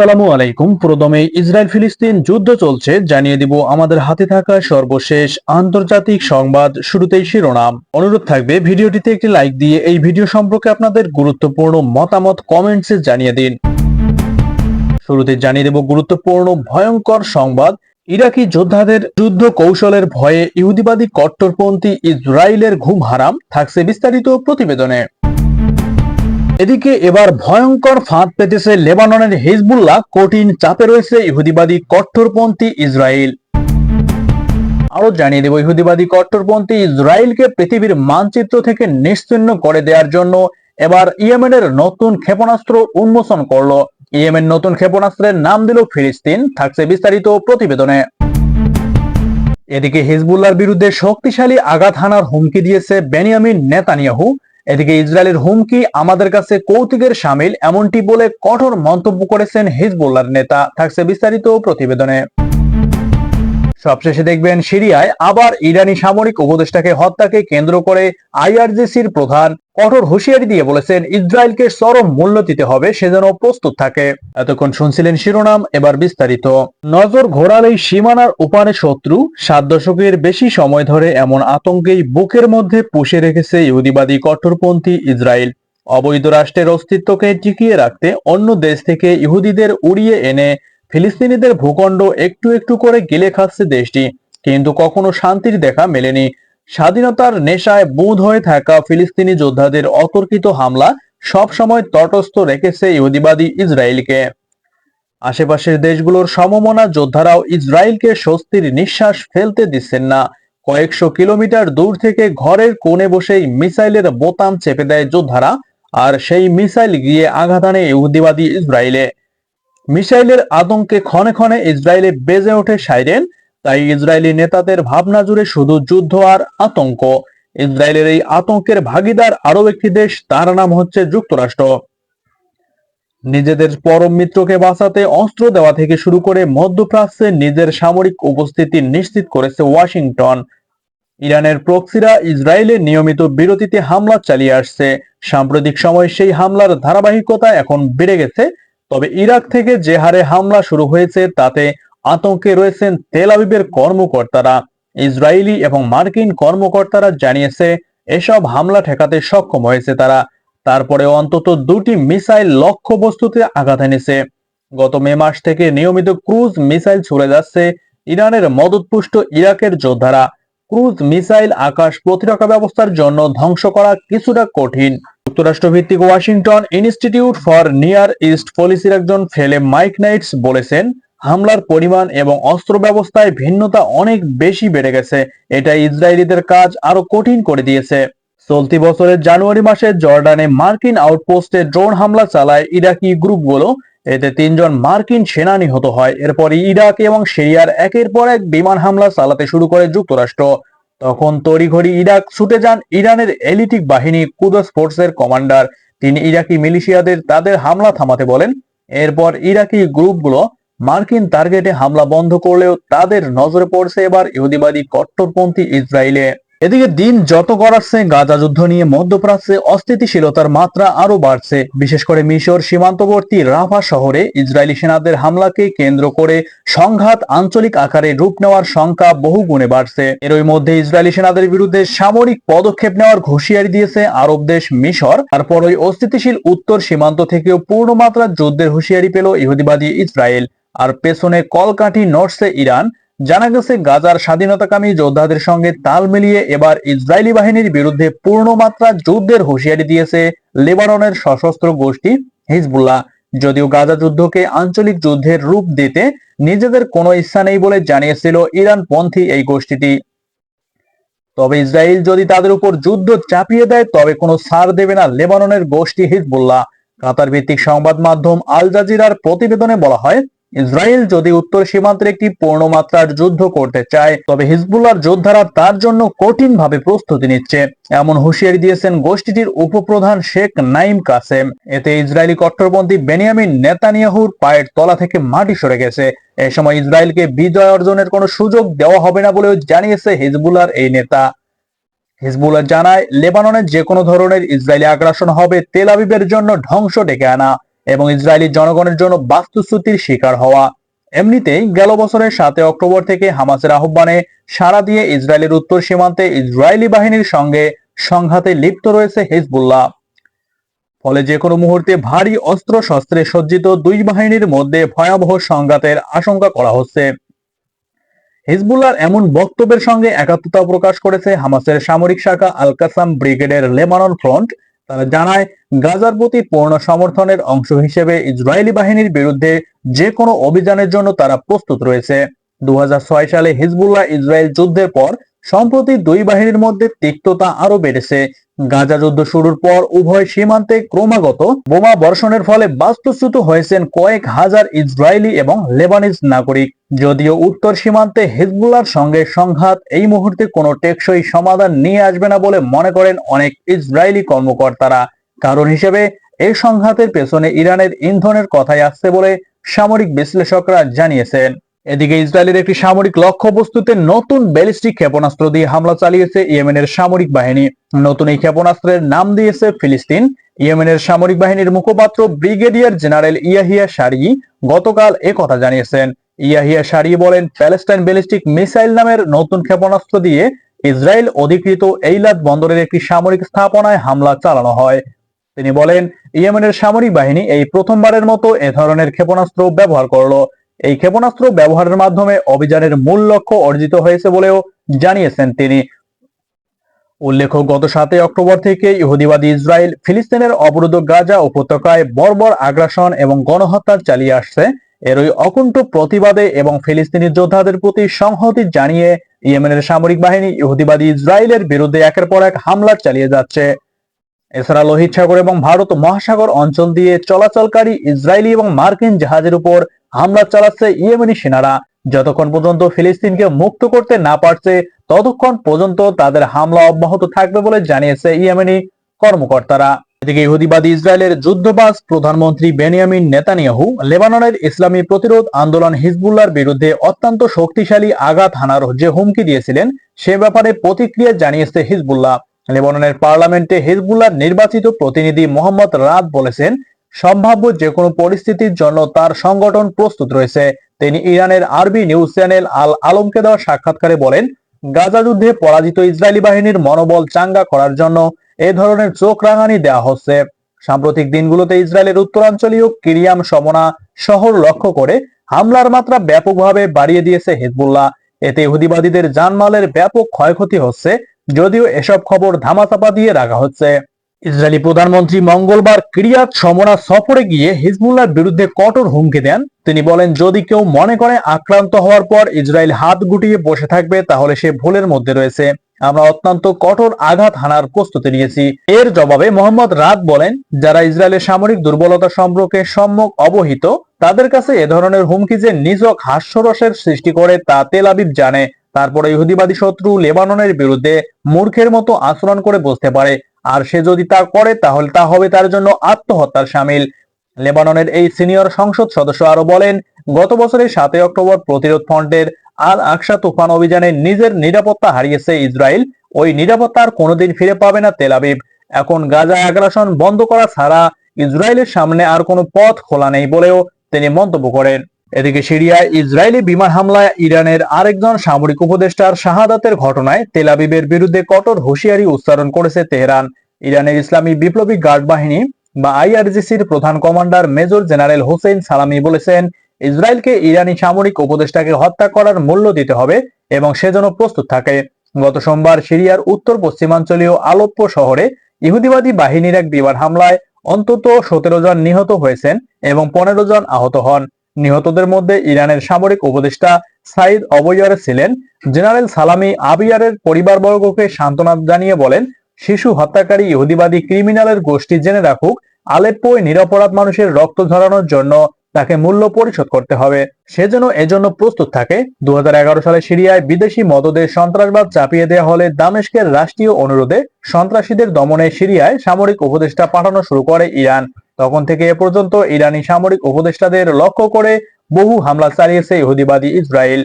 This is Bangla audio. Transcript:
আসসালামু আলাইকুম। প্রথমে ইসরায়েল ফিলিস্তিন যুদ্ধ চলছে, জানিয়ে দিব আমাদের হাতে থাকা সর্বশেষ আন্তর্জাতিক সংবাদ শুরুতেই শিরোনাম। অনুরোধ থাকবে, ভিডিওটিতে একটি লাইক দিয়ে এই ভিডিও সম্পর্কে আপনাদের গুরুত্বপূর্ণ মতামত কমেন্টসে জানিয়ে দিন। শুরুতে জানিয়ে দেব গুরুত্বপূর্ণ ভয়ঙ্কর সংবাদ। ইরাকি যোদ্ধাদের যুদ্ধ কৌশলের ভয়ে ইহুদিবাদী কট্টরপন্থী ইসরায়েলের ঘুম হারাম, থাকছে বিস্তারিত প্রতিবেদনে। এদিকে এবার ভয়ঙ্কর ফাঁদ পেতেছে লেবাননের হিজবুল্লাহ। কঠিন চাপে রয়েছে ইহুদিবাদী কট্টরপন্থী ইসরায়েল। আরও জানিয়ে দেব, ইহুদিবাদী কট্টরপন্থী ইসরায়েলকে পৃথিবীর মানচিত্র থেকে নিশ্চিহ্ন করে দেওয়ার জন্য এবার ইয়েমেনের নতুন ক্ষেপণাস্ত্র উন্মোচন করল। ইয়েমেন নতুন ক্ষেপণাস্ত্রের নাম দিল ফিলিস্তিন, থাকছে বিস্তারিত প্রতিবেদনে। এদিকে হিজবুল্লাহর বিরুদ্ধে শক্তিশালী আঘাত হানার হুমকি দিয়েছে বেনিয়ামিন নেতানিয়াহু। এদিকে ইসরায়েলের হুমকি আমাদের কাছে কৌতুকের সামিল, এমনটি বলে কঠোর মন্তব্য করেছেন হিজবুল্লাহর নেতা। থাকছে বিস্তারিত প্রতিবেদনে। সবশেষে দেখবেন সিরিয়ায় আবার ইরানি সামরিক উপদেষ্টাকে হত্যাকে কেন্দ্র করে আইআরজিসির প্রধান কঠোর হুঁশিয়ারি দিয়ে বলেছেন, ইসরায়েলকে চরম মূল্য দিতে হবে, সে যেন প্রস্তুত থাকে। এতক্ষণ শুনছিলেন শিরোনাম, এবার বিস্তারিত। নজর ঘোরালেই সীমানার উপারে শত্রু, সাত দশকের বেশি সময় ধরে এমন আতঙ্কেই বুকের মধ্যে পুষে রেখেছে ইহুদিবাদী কঠোরপন্থী ইসরায়েল। অবৈধ রাষ্ট্রের অস্তিত্বকে টিকিয়ে রাখতে অন্য দেশ থেকে ইহুদিদের উড়িয়ে এনে ফিলিস্তিনিদের ভূখণ্ড একটু একটু করে গিলে খাচ্ছে দেশটি, কিন্তু কখনো শান্তির দেখা মেলেনি। স্বাধীনতার নেশায় বুধ হয়ে থাকা ফিলিস্তিনি যোদ্ধাদের অতর্কিত হামলা সব সময় তটস্থ রেখেছে ইহুদিবাদী ইসরায়েলকে। আশেপাশের দেশগুলোর সমমনা যোদ্ধারাও ইসরায়েলকে স্বস্তির নিঃশ্বাস ফেলতে দিচ্ছেন না। কয়েকশো কিলোমিটার দূর থেকে ঘরের কোণে বসেই মিসাইলের বোতাম চেপে দেয় যোদ্ধারা, আর সেই মিসাইল গিয়ে আঘাত আনে ইহুদিবাদী ইসরায়েলে। মিসাইলের আতঙ্কে ক্ষণে ক্ষণে ইসরায়েলে বেজে ওঠে সাইরেন। তাই ইসরায়েলি নেতাদের ভাবনা জুড়ে শুধু যুদ্ধ আর আতঙ্ক। ইসরায়েলের এই আতঙ্কের ভাগিদার আরও একটি দেশ, তার নাম হচ্ছে যুক্তরাষ্ট্র। নিজেদের পরম মিত্রকে বাঁচাতে অস্ত্র দেওয়া থেকে শুরু করে মধ্যপ্রাচ্যে নিজের সামরিক উপস্থিতি নিশ্চিত করেছে ওয়াশিংটন। ইরানের প্রক্সিরা ইসরায়েলের নিয়মিত বিরতিতে হামলা চালিয়ে আসছে। সাম্প্রতিক সময় সেই হামলার ধারাবাহিকতা এখন বেড়ে গেছে। তবে ইরাক থেকে যে হারে হামলা শুরু হয়েছে, তাতে আতঙ্কে রয়েছেন তেল আবিবের কর্মকর্তারা। ইসরায়েলি এবং মার্কিন কর্মকর্তারা জানিয়েছে, এসব হামলা ঠেকাতে সক্ষম হয়েছে তারা। তারপরে অন্তত দুটি মিসাইল লক্ষ্য লক্ষ্যবস্তুতে আঘাত এনেছে। গত মে মাস থেকে নিয়মিত ক্রুজ মিসাইল ছুড়ে যাচ্ছে ইরানের মদতপুষ্ট ইরাকের যোদ্ধারা। ক্রুজ মিসাইল আকাশ প্রতিরক্ষা ব্যবস্থার জন্য ধ্বংস করা কিছুটা কঠিন। যুক্তরাষ্ট্র ভিত্তিক Washington institute for near east পলিসির একজন ফেলে মাইক নাইটস বলেছেন, হামলার পরিমাণ এবং অস্ত্র ব্যবস্থায় ভিন্নতা অনেক বেশি বেড়ে গেছে। এটা ইসরায়েলিদের কাজ আরও কঠিন করে দিয়েছে। চলতি বছরের জানুয়ারি মাসে জর্ডানে মার্কিন আউটপোস্টে ড্রোন হামলা চালায় ইরাকি গ্রুপগুলো। এতে তিনজন মার্কিন সেনা নিহত হয়। এরপর ইরাক এবং সিরিয়ার একের পর এক বিমান হামলা চালাতে শুরু করে যুক্তরাষ্ট্র। তখন তড়িঘড়ি ইরাক ছুটে যান ইরানের এলিটিক বাহিনী কুদস ফোর্সের কমান্ডার। তিনি ইরাকি মিলিশিয়াদের তাদের হামলা থামাতে বলেন। এরপর ইরাকি গ্রুপগুলো মার্কিন টার্গেটে হামলা বন্ধ করলেও তাদের নজরে পড়ছে এবার ইহুদিবাদী কট্টরপন্থী ইসরায়েলে। এদিকে দিন যত গড়াচ্ছে, গাজা যুদ্ধ নিয়ে মধ্যপ্রাচ্যে অস্থিতিশীলতার মাত্রা আরও বাড়ছে। বিশেষ করে মিশর সীমান্তবর্তী রাফা শহরে ইসরায়েলি সেনাদের হামলাকে কেন্দ্র করে সংঘাত আঞ্চলিক আকারে রূপ নেওয়ার সংখ্যা বহু গুণে বাড়ছে। এরই মধ্যে ইসরায়েলি সেনাদের বিরুদ্ধে সামরিক পদক্ষেপ নেওয়ার ঘুষিয়ারি দিয়েছে আরব দেশ মিশর। তারপর ওই অস্থিতিশীল উত্তর সীমান্ত থেকেও পূর্ণমাত্রা যুদ্ধের হুঁশিয়ারি পেল ইহুদিবাদী ইসরায়েল। আর পেছনে কলকাঠি নড়ছে ইরান। জানা গেছে, গাজার স্বাধীনতাকামী যোদ্ধাদের সঙ্গে তাল মিলিয়ে এবার ইসরায়েলি বাহিনীর বিরুদ্ধে পূর্ণমাত্রা যুদ্ধের হুঁশিয়ারি দিয়েছে লেবাননের সশস্ত্র গোষ্ঠী হিজবুল্লাহ। যদিও গাজা যুদ্ধকে আঞ্চলিক যুদ্ধের রূপ দিতে নিজেদের কোনো ইচ্ছা নেই বলে জানিয়েছিল ইরান পন্থী এই গোষ্ঠীটি। তবে ইসরায়েল যদি তাদের উপর যুদ্ধ চাপিয়ে দেয়, তবে কোনো ছাড় দেবে না লেবাননের গোষ্ঠী হিজবুল্লাহ। কাতার ভিত্তিক সংবাদ মাধ্যম আল জাজিরার প্রতিবেদনে বলা হয় ইসরায়েল যদি উত্তর সীমান্তের একটি পূর্ণমাত্রার যুদ্ধ করতে চায়, তবে হিজবুল্লাহর যোদ্ধারা তার জন্য কঠিনভাবে প্রস্তুতি নিচ্ছে। এমন হুঁশিয়ারি দিয়েছেন গোষ্ঠীটির উপপ্রধান শেখ নাইম কাসেম। এতে ইসরায়েলি কট্টরপন্থী বেনিয়ামিন নেতানিয়াহুর পায়ের তলা থেকে মাটি সরে গেছে। এ সময় ইসরায়েলকে বিজয় অর্জনের কোনো সুযোগ দেওয়া হবে না বলেও জানিয়েছে হিজবুল্লাহর এই নেতা। হিজবুল্লাহ জানায়, লেবাননের যে কোনো ধরনের ইসরায়েলি আগ্রাসন হবে তেল আবিবের জন্য ধ্বংস ডেকে আনা। এবং ইসরায়েলি জনগণের জন্য বাস্তুচ্যুতির শিকার হওয়া। এমনিতেই গেল বছরের সাতে অক্টোবর থেকে হামাসের আহ্বানে সাড়া দিয়ে ইসরায়েলের উত্তর সীমান্তে ইসরায়েলি বাহিনীর সঙ্গে সংঘাতে লিপ্ত রয়েছে হিজবুল্লাহ। ফলে যে কোনো মুহূর্তে ভারী অস্ত্র শস্ত্রে সজ্জিত দুই বাহিনীর মধ্যে ভয়াবহ সংঘাতের আশঙ্কা করা হচ্ছে। হিজবুল্লাহর এমন বক্তব্যের সঙ্গে একাত্মতা প্রকাশ করেছে হামাসের সামরিক শাখা আল কাসাম ব্রিগেডের লেবানন ফ্রন্ট। তারা জানায়, গাজার প্রতি পূর্ণ সমর্থনের অংশ হিসেবে ইসরায়েলি বাহিনীর বিরুদ্ধে যে কোনো অভিযানের জন্য তারা প্রস্তুত রয়েছে। দু হাজার ছয় সালে হিজবুল্লাহ ইসরায়েল যুদ্ধের পর সম্প্রতি দুই বাহিনীর মধ্যে তিক্ততা আরও বেড়েছে। গাজা যুদ্ধ শুরুর পর উভয় সীমান্তে ক্রমাগত বোমা বর্ষণের ফলে বাস্তুচ্যুত হয়েছেন কয়েক হাজার ইসরায়েলি এবং লেবানিজ নাগরিক। যদিও উত্তর সীমান্তে হিজবুল্লাহর সঙ্গে সংঘাত এই মুহূর্তে কোনো টেকসই সমাধান নিয়ে আসবে না বলে মনে করেন অনেক ইসরায়েলি কর্মকর্তারা। কারণ হিসেবে এই সংঘাতের পেছনে ইরানের ইন্ধনের কথাই আসছে বলে সামরিক বিশ্লেষকরা জানিয়েছেন। এদিকে ইসরায়েলের একটি সামরিক লক্ষ্যবস্তুতে নতুন ব্যালিস্টিক ক্ষেপণাস্ত্র দিয়ে হামলা চালিয়েছে ইয়েমেনের সামরিক বাহিনী। নতুন এই ক্ষেপণাস্ত্রের নাম দিয়েছে ফিলিস্তিন। ইয়েমেনের সামরিক বাহিনীর মুখপাত্র ব্রিগেডিয়ার জেনারেল ইয়াহিয়া সারি গতকাল কথা জানিয়েছেন। ইয়াহিয়া সারি বলেন, প্যালেস্টাইন ব্যালিস্টিক মিসাইল নামের নতুন ক্ষেপণাস্ত্র দিয়ে ইসরায়েল অধিকৃত এইলাদ বন্দরের একটি সামরিক স্থাপনায় হামলা চালানো হয়। তিনি বলেন, ইয়েমেনের সামরিক বাহিনী এই প্রথমবারের মতো এ ধরনের ক্ষেপণাস্ত্র ব্যবহার করল। এই ক্ষেপণাস্ত্র ব্যবহারের মাধ্যমে অভিযানের মূল লক্ষ্য অর্জিত হয়েছে বলেও জানিয়েছেন তিনি। উল্লেখ্য, গত সাতই অক্টোবর থেকে ইহুদিবাদী ইসরায়েল, ফিলিস্তিনের অবরুদ্ধ গাজা উপত্যকায় বর্বর আগ্রাসন এবং গণহত্যা চালিয়ে আসছে। এর ওই অকুণ্ঠ প্রতিবাদে এবং ফিলিস্তিনি যোদ্ধাদের প্রতি সংহতি জানিয়ে ইয়েমেনের সামরিক বাহিনী ইহুদিবাদী ইসরায়েলের বিরুদ্ধে একের পর এক হামলা চালিয়ে যাচ্ছে। এছাড়া লোহিত সাগর এবং ভারত মহাসাগর অঞ্চল দিয়ে চলাচলকারী ইসরায়েলি এবং মার্কিন জাহাজের উপর হামলা চালাচ্ছে ইয়েমেনি সেনারা। যতক্ষণ পর্যন্ত ফিলিস্তিনকে মুক্ত করতে না পারছে, ততক্ষণ পর্যন্ত তাদের হামলা অব্যাহত থাকবে বলে জানিয়েছে ইয়েমেনি কর্মকর্তারা। এদিকে ইহুদিবাদী ইসরায়েলের যুদ্ধবাজ প্রধানমন্ত্রী বেনিয়ামিন নেতানিয়াহু লেবাননের ইসলামী প্রতিরোধ আন্দোলন হিজবুল্লাহর বিরুদ্ধে অত্যন্ত শক্তিশালী আঘাত হানার যে হুমকি দিয়েছিলেন, সে ব্যাপারে প্রতিক্রিয়া জানিয়েছে হিজবুল্লাহ। লেবাননের পার্লামেন্টে হিজবুল্লাহ নির্বাচিত প্রতিনিধি মোহাম্মদ রাত বলেছেন সম্ভাব্য যে কোনো পরিস্থিতির জন্য তার সংগঠন প্রস্তুত রয়েছে। তিনি ইরানের আরবি নিউজ চ্যানেল আল আলমকে দেওয়া সাক্ষাৎকারে বলেন, গাজা যুদ্ধে পরাজিত ইসরায়েলি বাহিনীর মনোবল চাঙ্গা করার জন্য এ ধরনের চোখ রাঙানি দেওয়া হচ্ছে। সাম্প্রতিক দিনগুলোতে ইসরায়েলের উত্তরাঞ্চলীয় কিরিয়াম সমনা শহর লক্ষ্য করে হামলার মাত্রা ব্যাপকভাবে বাড়িয়ে দিয়েছে হিজবুল্লাহ। এতে ইহুদিবাদীদের জানমালের ব্যাপক ক্ষয়ক্ষতি হচ্ছে, যদিও এসব খবর ধামাচাপা দিয়ে রাখা হচ্ছে। ইসরায়েলি প্রধানমন্ত্রী মঙ্গলবার ক্রিয়াত সমনা সফরে গিয়ে হিজবুল্লাহর বিরুদ্ধে কঠোর হুমকি দেন। তিনি বলেন, যদি কেউ মনে করে আক্রান্ত হওয়ার পর ইসরায়েল হাত গুটিয়ে বসে থাকবে, তাহলে সে ভুলের মধ্যে রয়েছে। আমরা অত্যন্ত কঠোর আঘাত হানার প্রস্তুতি নিয়েছি। এর জবাবে মোহাম্মদ রাত বলেন, যারা ইসরায়েলের সামরিক দুর্বলতা সম্পর্কে সম্মুখ অবহিত, তাদের কাছে এ ধরনের হুমকি যে নিজক হাস্যরসের সৃষ্টি করে তা তেল আবিব জানে। তারপরে ইহুদিবাদী শত্রু লেবাননের বিরুদ্ধে মূর্খের মতো আচরণ করে বসতে পারে। আর সে যদি তা করে, তাহলে তা হবে তার জন্য আত্মহত্যার সামিল। লেবাননের এই সিনিয়র সংসদ সদস্য আরও বলেন, গত বছরের সাতই অক্টোবর প্রতিরোধ ফ্রন্টের আল আকসা তুফান অভিযানে নিজের নিরাপত্তা হারিয়েছে ইসরায়েল। ওই নিরাপত্তা আর কোনোদিন ফিরে পাবে না তেলাবিব এখন গাজা আগ্রাসন বন্ধ করা ছাড়া ইসরায়েলের সামনে আর কোনো পথ খোলা নেই বলেও তিনি মন্তব্য করেন। এদিকে সিরিয়ায় ইসরায়েলি বিমান হামলায় ইরানের আরেকজন সামরিক উপদেষ্টার শাহাদাতের ঘটনায় তেলাবিবের বিরুদ্ধে কঠোর হুঁশিয়ারি উচ্চারণ করেছে তেহরান। ইরানের ইসলামী বিপ্লবী গার্ড বাহিনী বা আইআরজিসির প্রধান কমান্ডার মেজর জেনারেল হোসেন সালামি বলেছেন, ইসরায়েলকে ইরানি সামরিক উপদেষ্টাকে হত্যা করার মূল্য দিতে হবে এবং সেজন্য প্রস্তুত থাকে। গত সোমবার সিরিয়ার উত্তর পশ্চিমাঞ্চলীয় আলোপ্য শহরে ইহুদিবাদী বাহিনীর এক বিমান হামলায় অন্তত সতেরো জন নিহত হয়েছেন এবং পনেরো জন আহত হন। নিহতদের মধ্যে ইরানের সামরিক উপদেষ্টা সাইদ অবয়ার ছিলেন। জেনারেল সালামি আবিয়ারের পরিবারবর্গকে সান্ত্বনা জানিয়ে বলেন, শিশু হত্যাকারী ইহুদিবাদী ক্রিমিনালের গোষ্ঠী জেনে রাখুক, আলেপ্পোয় নিরপরাধ মানুষের রক্ত ঝরানোর জন্য তাকে মূল্য পরিশোধ করতে হবে। সে যেন এজন্য প্রস্তুত থাকে। দু হাজার এগারো সালে সিরিয়ায় বিদেশি মদদে সন্ত্রাসবাদ চাপিয়ে দেওয়া হলে দামেস্কের রাষ্ট্রীয় অনুরোধে সন্ত্রাসীদের দমনে সিরিয়ায় সামরিক উপদেষ্টা পাঠানো শুরু করে ইরান। তখন থেকে এ পর্যন্ত ইরানি সামরিক উপদেষ্টাদের লক্ষ্য করে বহু হামলা চালিয়েছে ইহুদিবাদী ইসরায়েল।